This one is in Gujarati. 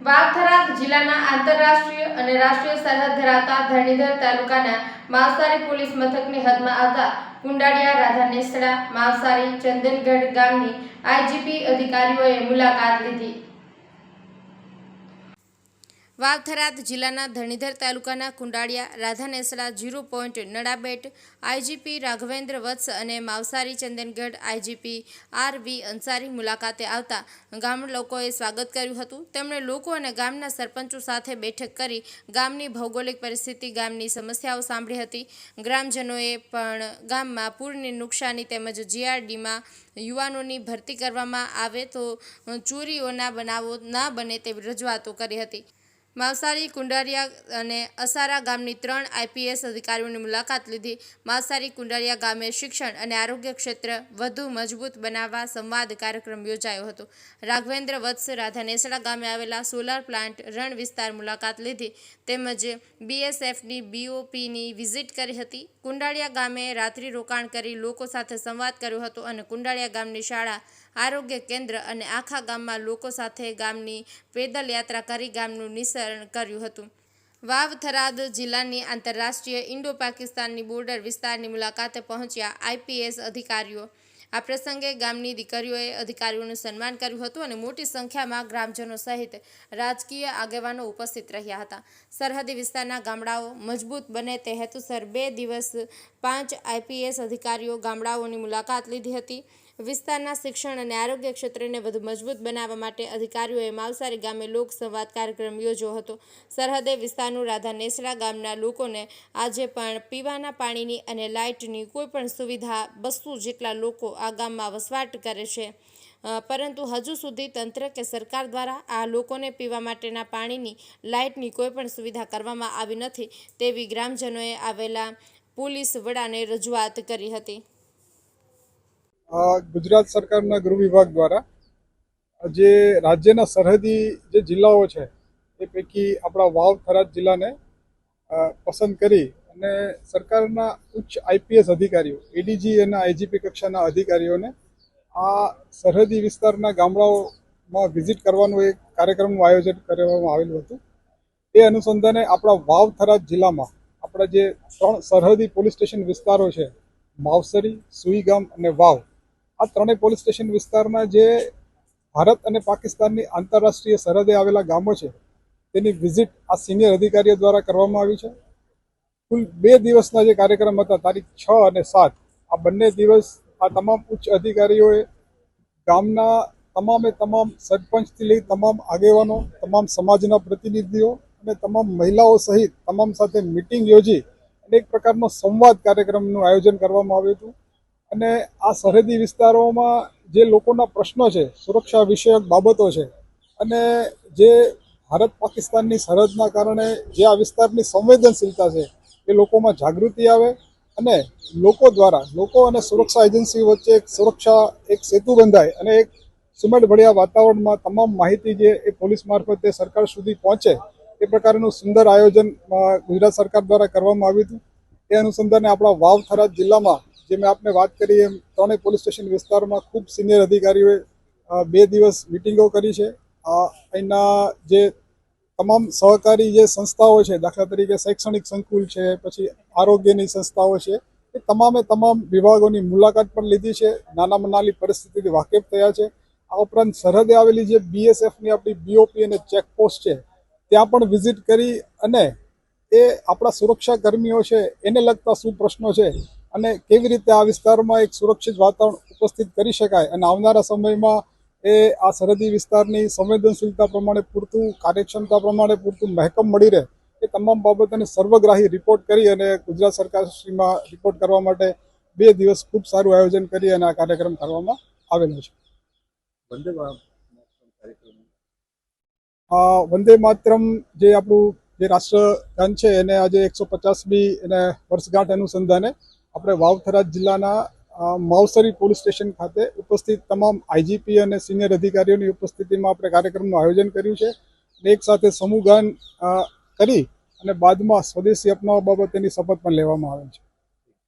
વાવથરા જિલ્લાના આંતરરાષ્ટ્રીય અને રાષ્ટ્રીય સરહદ ધરાવતા ધરણીધર તાલુકાના માવસારી પોલીસ મથકની હદમાં આવતા કુંડાળિયા, રાધા નેસડા માવસારી ચંદનગઢ ગામની આઈજીપી અધિકારીઓએ મુલાકાત લીધી. વાવથરાદ જિલ્લાના ધણીધર તાલુકાના Kundaliya Radhanesda zero point Nadabet, IGP Raghavendra Vats અને Mavsari Chandangadh IGP R V Ansari મુલાકાતે આવતા ગામ લોકોએ સ્વાગત કર્યું હતું. તેમણે લોકો અને ગામના સરપંચો સાથે બેઠક કરી ગામની ભૌગોલિક પરિસ્થિતિ, ગામની સમસ્યાઓ સાંભળી હતી. ગ્રામજનોએ પણ ગામમાં પૂરની નુકસાની તેમજ જીઆરડીમાં યુવાનોની ભરતી કરવામાં આવે તો ચોરીઓના બનાવો ના બને તેવી રજૂઆતો કરી હતી. માવસારી કુંડારિયા અને અસારા ગામની ત્રણ આઈપીએસ અધિકારીઓની મુલાકાત લીધી. માવસારી કુંડારિયા ગામે શિક્ષણ અને આરોગ્ય ક્ષેત્ર વધુ મજબૂત બનાવવા સંવાદ કાર્યક્રમ યોજાયો હતો. રાઘવેન્દ્ર વત્સ રાધા નેસડા ગામે આવેલા સોલાર પ્લાન્ટ રણ વિસ્તાર મુલાકાત લીધી તેમજ બીએસએફની બીઓપીની વિઝિટ કરી હતી. કુંડાળિયા ગામે રાત્રિ રોકાણ કરી લોકો સાથે સંવાદ કર્યો હતો અને કુંડાળિયા ગામની શાળા આરોગ્ય કેન્દ્ર અને આખા ગામમાં લોકો સાથે ગામની પેદલ યાત્રા કરી ગામનું નિસરણ કર્યું હતું. વાવ થરાદ જિલ્લાની આંતરરાષ્ટ્રીય ઇન્ડો પાકિસ્તાનની બોર્ડર વિસ્તારની મુલાકાતે પહોંચ્યા આઈપીએસ અધિકારીઓ. આ પ્રસંગે ગામની દીકરીઓએ અધિકારીઓનું સન્માન કર્યું હતું અને મોટી સંખ્યામાં ગ્રામજનો સહિત રાજકીય આગેવાનો ઉપસ્થિત રહ્યા હતા. સરહદી વિસ્તારના ગામડાઓ મજબૂત બને તે હેતુસર બે દિવસ પાંચ આઈપીએસ અધિકારીઓ ગામડાઓની મુલાકાત લીધી હતી. વિસ્તારના શિક્ષણ અને આરોગ્ય ક્ષેત્રને વધુ મજબૂત બનાવવા માટે અધિકારીઓએ માવસારી ગામે લોક સંવાદ કાર્યક્રમ યોજ્યો હતો. સરહદે વિસ્તારનું રાધા નેસડા ગામના લોકોને આજે પણ પીવાના પાણીની અને લાઇટની કોઈ પણ સુવિધા બસો જેટલા લોકો આ ગામમાં વસવાટ કરે છે. પરંતુ હજુ સુધી તંત્ર કે સરકાર દ્વારા આ લોકોને પીવા માટેના પાણીની, લાઇટની કોઈપણ સુવિધા કરવામાં આવી નથી તેવી ગ્રામજનોએ આવેલા પોલીસ વડાને રજૂઆત કરી હતી. ગુજરાત સરકારના ગૃહ વિભાગ દ્વારા જે રાજ્યના સરહદી જે જિલ્લાઓ છે, એ પૈકી આપણા વાવ, થરાદ જિલ્લાને પસંદ કરી અને સરકારના ઉચ્ચ આઈપીએસ અધિકારીઓ એડીજી અને આઈજીપી કક્ષાના અધિકારીઓને આ સરહદી વિસ્તારના ગામડાઓમાં વિઝિટ કરવાનું એક કાર્યક્રમનું આયોજન કરવામાં આવેલું હતું. એ અનુસંધાને આપણા વાવ, થરાદ જિલ્લામાં આપણા જે ત્રણ સરહદી પોલીસ સ્ટેશન વિસ્તારો છે, માવસરી, સુઈગામ અને વાવ આ ત્રણેય પોલીસ સ્ટેશન વિસ્તારમાં જે ભારત અને પાકિસ્તાનની આંતરરાષ્ટ્રીય સરહદે આવેલા ગામો છે, તેની વિઝિટ આ સિનિયર અધિકારીઓ દ્વારા કરવામાં આવી છે. કુલ બે દિવસના જે કાર્યક્રમ હતા, તારીખ છ અને સાત, આ બંને દિવસ આ તમામ ઉચ્ચ અધિકારીઓએ ગામના તમામે તમામ સરપંચથી લઈ તમામ આગેવાનો, તમામ સમાજના પ્રતિનિધિઓ અને તમામ મહિલાઓ સહિત તમામ સાથે મિટિંગ યોજી અને એક પ્રકારનો સંવાદ કાર્યક્રમનું આયોજન કરવામાં આવ્યું હતું. અને આ સરહદી વિસ્તારોમાં જે લોકોના પ્રશ્નો છે, સુરક્ષા વિષયક બાબતો છે અને જે ભારત પાકિસ્તાનની સરહદના કારણે જે આ વિસ્તારની સંવેદનશીલતા છે, એ લોકોમાં જાગૃતિ આવે અને લોકો દ્વારા, લોકો અને સુરક્ષા એજન્સી વચ્ચે એક સુરક્ષા, એક સેતુ બંધાય અને એક સુમેળભર્યા વાતાવરણમાં તમામ માહિતી જે એ પોલીસ મારફતે સરકાર સુધી પહોંચે, એ પ્રકારનું સુંદર આયોજન ગુજરાત સરકાર દ્વારા કરવામાં આવ્યું હતું. એ અનુસંધાને આપણા વાવ થરાદ જિલ્લામાં જે મેં આપને વાત કરી, એમ ત્રણેય પોલીસ સ્ટેશન વિસ્તારમાં ખૂબ સિનિયર અધિકારીઓએ બે દિવસ મિટિંગો કરી છે. અહીંના જે તમામ સહકારી જે સંસ્થાઓ છે, દાખલા તરીકે શૈક્ષણિક સંકુલ છે, પછી આરોગ્યની સંસ્થાઓ છે, એ તમામે તમામ વિભાગોની મુલાકાત પણ લીધી છે. નાના નાની પરિસ્થિતિથી વાકેફ થયા છે. આ ઉપરાંત સરહદે આવેલી જે બીએસએફની આપણી બીઓપી અને ચેકપોસ્ટ છે, ત્યાં પણ વિઝિટ કરી અને એ આપણા સુરક્ષા કર્મીઓ છે, એને લગતા શું પ્રશ્નો છે અને કેવી રીતે આ વિસ્તારમાં એક સુરક્ષિત વાતાવરણ ઉપસ્થિત કરી શકાય અને આવનારા સમયમાં એ આ સરહદી વિસ્તારની સંવેદનશીલતા પ્રમાણે પૂરતું કાર્યક્ષમતા પ્રમાણે પૂરતું મહેકમ મળી રહે એ તમામ બાબતોને સર્વગ્રાહી રિપોર્ટ કરી અને ગુજરાત સરકારશ્રીમાં રિપોર્ટ કરવા માટે બે દિવસ ખૂબ સારું આયોજન કરી અને આ કાર્યક્રમ કરવામાં આવેલો છે. વંદે આ વંદે માતરમ જે આપણું જે રાષ્ટ્રગાન છે એને આજે એકસો પચાસમી એને વર્ષગાંઠ અનુસંધાને આપણે વાવથરા જિલ્લાના માવસરી પોલીસ સ્ટેશન ખાતે ઉપસ્થિત તમામ આઈજીપી અને સિનિયર અધિકારીઓની ઉપસ્થિતિમાં આપણે કાર્યક્રમનું આયોજન કર્યું છે. અને એક સાથે સમૂહગાન કરી અને બાદમાં સ્વદેશી અપનાવવા બાબતેની શપથ પણ લેવામાં આવે છે.